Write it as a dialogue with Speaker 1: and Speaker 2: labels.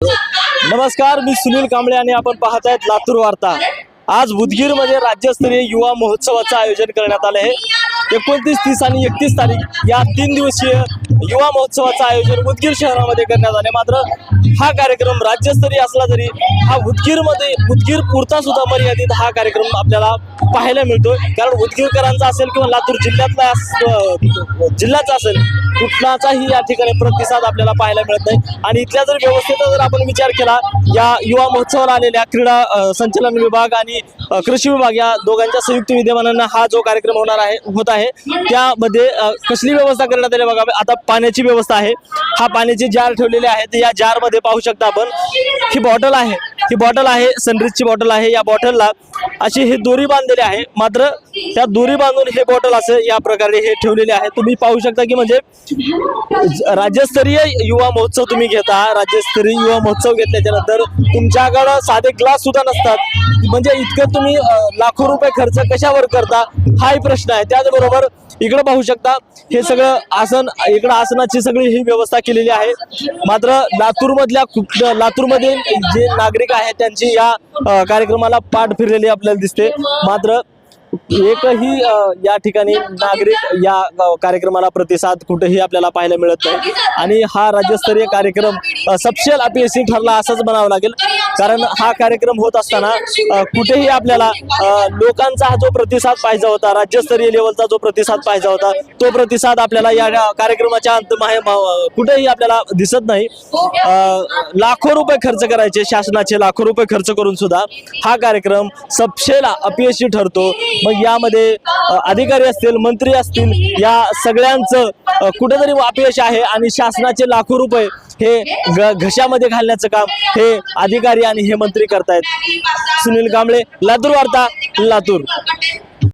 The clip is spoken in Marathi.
Speaker 1: नमस्कार मी सुनील कांबळे आणि आपण पाहत आहेत लातूर वार्ता. आज उदगीरमध्ये राज्यस्तरीय युवा महोत्सवाचं आयोजन करण्यात आलं आहे. एकोणतीस तीस आणि एकतीस तारीख या तीन दिवसीय युवा महोत्सवाचं आयोजन उदगीर शहरामध्ये करण्यात आले मात्र हा कार्यक्रम राज्यस्तरीय असला तरी हा उदगीरमध्ये उदगीर पुरता सुद्धा मर्यादित हा कार्यक्रम आपल्याला पाहायला मिळतोय. कारण उदगीरकरांचा असेल किंवा लातूर जिल्ह्यातला जिल्ह्याचा असेल कुठलाचाही या ठिकाणी प्रतिसाद आपल्याला पाहायला मिळत नाही. आणि इथल्या जर व्यवस्थेचा जर आपण विचार केला या युवा महोत्सवाला आलेल्या क्रीडा संचलन विभाग आणि कृषी विभाग या दोघांच्या संयुक्त विद्यमानानं हा जो कार्यक्रम होणार आहे होत आहे त्यामध्ये कसली व्यवस्था करण्यात आली बघा आता पाण्याची व्यवस्था आहे. हा पाण्याचे जार ठेवलेले आहेत या जारमध्ये मध्ये पाहू शकता आपण. ही बॉटल आहे. ही बॉटल आहे सनरीजची बॉटल आहे. या बॉटलला अशी ही दोरी बांधलेली आहे. मात्र त्या दोरी बांधून हे बॉटल असं या प्रकारे हे ठेवलेले आहे. तुम्ही पाहू शकता की म्हणजे राज्यस्तरीय युवा महोत्सव तुम्ही घेता. राज्यस्तरीय युवा महोत्सव घेतल्याच्यानंतर तुमच्याकडं साधे ग्लास सुद्धा नसतात. म्हणजे इतकं तुम्ही लाखो रुपये खर्च कशावर करता हाही प्रश्न आहे. त्याचबरोबर इकडं पाहू शकता हे सगळं आसन इकडं आसनाची सगळी ही व्यवस्था केलेली आहे. मात्र लातूरमधल्या कुठल्या लातूरमध्ये जे नागरिक आहे. त्यांची या कार्यक्रमाला पाठ फिरलेली आपल्याला दिसते. मात्र एकही या ठिकाणी नागरिक या कार्यक्रमाला प्रतिसाद कुठेही आपल्याला पाहायला मिळत नाही. आणि हा राज्यस्तरीय कार्यक्रम अ, सपशेल अपयशी ठरला असंच म्हणावं लागेल. कारण हा कार्यक्रम होत असताना कुठेही आपल्याला लोकांचा हा जो प्रतिसाद पाहिजे होता राज्यस्तरीय लेवलचा जो प्रतिसाद पाहिजे होता तो प्रतिसाद आपल्याला या कार्यक्रमाच्या अंत मा- कुठेही आपल्याला दिसत नाही. लाखो रुपये खर्च करायचे शासनाचे लाखो रुपये खर्च करून सुद्धा हा कार्यक्रम सपशेला अपयशी ठरतो. मग यामध्ये अधिकारी असतील मंत्री असतील या सगळ्यांचं कुठेतरी अपयश आहे आणि शासनाचे लाखो रुपये हे घशामध्ये घालण्याचं काम हे अधिकारी आणि हे मंत्री करतायत. सुनील कांबळे लातूर वार्ता लातूर.